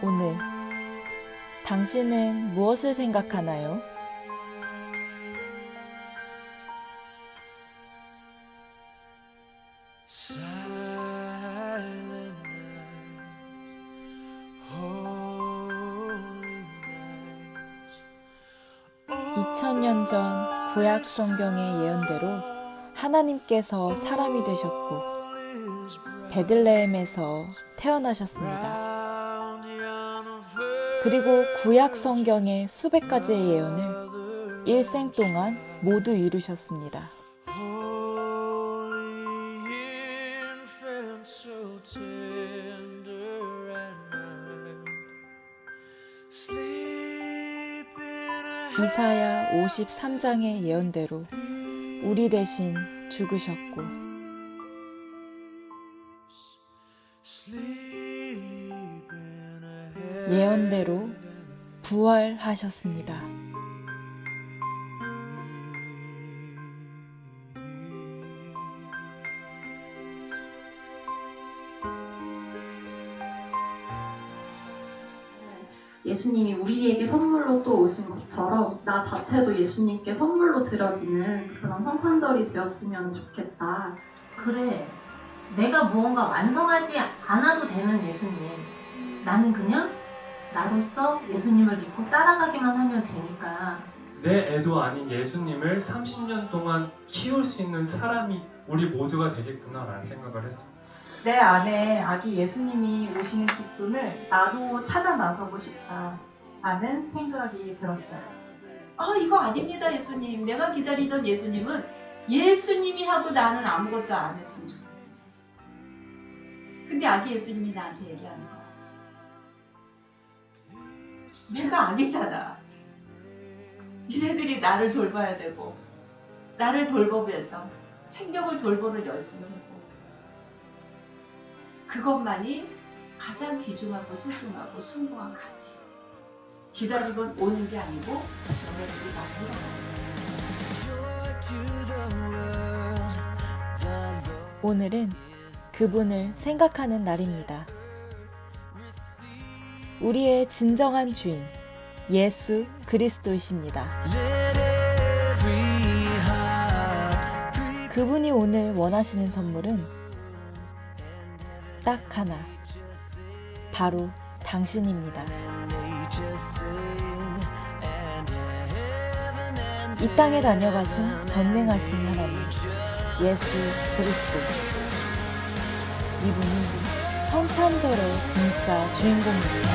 오늘 당신은 무엇을 생각하나요? Silent night, holy night. 2000년 전 구약 성경의 예언대로 하나님께서 사람이 되셨고 베들레헴에서 태어나셨습니다. 그리고 구약 성경의 수백 가지의 예언을 일생 동안 모두 이루셨습니다. 이사야 53장의 예언대로 우리 대신 죽으셨고 예언대로 부활하셨습니다. 예수님이 우리에게 선물로 또 오신 것처럼 나 자체도 예수님께 선물로 드려지는 그런 성탄절이 되었으면 좋겠다. 그래. 내가 무언가 완성하지 않아도 되는 예수님. 나는 그냥 나로서 예수님을 믿고 따라가기만 하면 되니까. 내 애도 아닌 예수님을 30년 동안 키울 수 있는 사람이 우리 모두가 되겠구나라는 생각을 했어요. 내 안에 아기 예수님이 오시는 기쁨을 나도 찾아 나서고 싶다라는 생각이 들었어요. 아, 이거 아닙니다, 예수님. 내가 기다리던 예수님은 예수님이 하고 나는 아무것도 안 했으면 좋겠어요. 근데 아기 예수님이 나한테 얘기하는 거야. 내가 아기잖아. 니네들이 나를 돌봐야 되고, 나를 돌보면서 생명을 돌보는 연습을 해고 그것만이 가장 귀중하고 소중하고 숭고한 가치. 기다리고 오는 게 아니고 너네들이 Lord 오늘은 그분을 생각하는 날입니다. 우리의 진정한 주인, 예수 그리스도이십니다. 그분이 오늘 원하시는 선물은 딱 하나, 바로 당신입니다. 이 땅에 다녀가신 전능하신 하나님, 예수 그리스도. 이분이 성탄절의 진짜 주인공입니다.